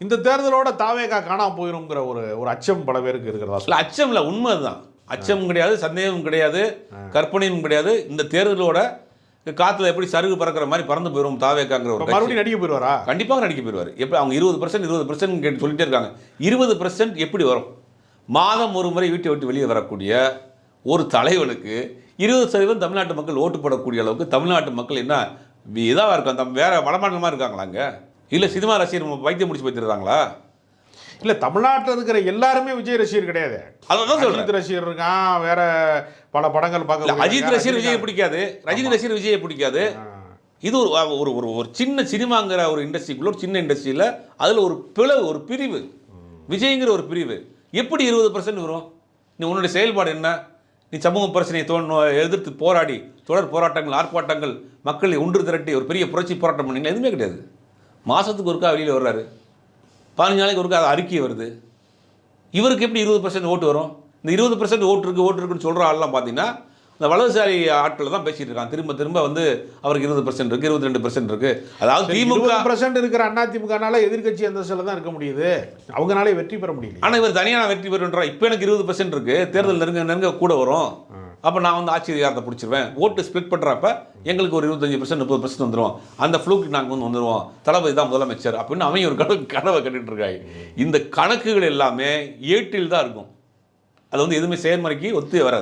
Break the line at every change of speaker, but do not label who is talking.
இந்த தேர்தலோட தாவேகா காணாம போயிருங்கிற ஒரு ஒரு அச்சம் பல பேருக்கு இருக்கிறதா
இல்லை அச்சம் இல்லை உண்மை அதுதான் அச்சமும் கிடையாது சந்தேகமும் கிடையாது கற்பனையும் கிடையாது. இந்த தேர்தலோட காத்துல எப்படி சருகு பறக்கிற மாதிரி பறந்து போயிடும் தாவேக்காங்கிற ஒரு.
மறுபடியும் நடிக்க போயிருவாரா?
கண்டிப்பாக நடிக்க போயிடுவார் எப்படி அவங்க இருபது பர்சன்ட் இருபது பர்சன்ட் கேட்டு சொல்லிட்டே இருக்காங்க. இருபது பர்சன்ட் எப்படி வரும்? மாதம் ஒரு முறை வீட்டை விட்டு வெளியே வரக்கூடிய ஒரு தலைவனுக்கு இருபது சதவீதம் தமிழ்நாட்டு மக்கள் ஓட்டு போடக்கூடிய அளவுக்கு தமிழ்நாட்டு மக்கள் என்ன இதாக இருக்கும் தம் வேற வடமாநிலமாக இருக்காங்களாங்க இல்லை சினிமா ரசிகர் வைத்தியம் முடிச்சு போய்த்துறாங்களா
இல்ல தமிழ்நாட்டுல இருக்கிற எல்லாருமே விஜய் ரசிகர் கிடையாது.
அதான் சொல்கிறேன்
அஜித் ரசிகர் இருக்கான் வேற பல படங்கள்
இல்ல,
பார்க்க
அஜித் ரசிகர் விஜயை பிடிக்காது. ரஜினி ரசிகர் விஜயை பிடிக்காது. இது ஒரு ஒரு ஒரு ஒரு சின்ன சினிமாங்கிற ஒரு இண்டஸ்ட்ரிக்குள்ள ஒரு சின்ன இண்டஸ்ட்ரியில் அதில் ஒரு பிளவு ஒரு பிரிவு. விஜய்ங்கிற ஒரு பிரிவு. எப்படி இருபது பர்சன்ட் வரும்? நீ உன்னுடைய செயல்பாடு என்ன? நீ சமூக பிரச்சனையை தோணு எதிர்த்து போராடி தொடர் போராட்டங்கள் ஆர்ப்பாட்டங்கள் மக்களை ஒன்று திரட்டி ஒரு பெரிய புரட்சி போராட்டம் பண்ணீங்களா? எதுவுமே கிடையாது. மாதத்துக்கு ஒருக்கா வெளியில் வர்றாரு. பதினஞ்சு நாளைக்கு ஒருக்கா அது அறிக்கை வருது. இவருக்கு எப்படி இருபது பர்சன்ட் ஓட்டு வரும்? இந்த இருபது பர்சன்ட் ஓட்டு இருக்கு ஓட்டு இருக்குன்னு சொல்கிற ஆள்லாம் பார்த்தீங்கன்னா இந்த வலதுசாரி ஆட்கள் தான் பேசிட்டு இருக்காங்க. திரும்ப திரும்ப வந்து அவருக்கு இருபது பர்சன்ட் இருக்கு இருபத்தி ரெண்டு பர்சன்ட் இருக்கு. அதாவது திமுக
பர்சன்ட் இருக்கிற அதிமுகனால எதிர்க்கட்சி அந்தஸ்துல தான் இருக்க முடியுது. அவங்கனாலே வெற்றி பெற முடியல
ஆனால் இவர் தனியாக வெற்றி பெறுன்றார் இப்போ எனக்கு இருபது பர்சன்ட் இருக்கு. தேர்தல் நெருங்க நெருங்க கூட வரும். அப்போ நான் வந்து ஆட்சி அதிகாரத்தை பிடிச்சிருவேன். ஓட்டு ஸ்ப்ளிட் பண்ணுறப்ப எங்களுக்கு ஒரு இருபத்தஞ்சு பர்சன்ட் முப்பது பர்சன்ட் வந்துடும் அந்த ஃப்ளூக்கு நாங்கள் வந்து வந்துடுவோம் தளபதி தான் முதலமைச்சர் அப்படின்னு அவன் ஒரு கணக்கு கனவை கட்டிட்டு இருக்காங்க. இந்த கணக்குகள் எல்லாமே ஏட்டில் தான் இருக்கும். அது வந்து எதுவுமே செயல்முறைக்கு ஒத்து வராது.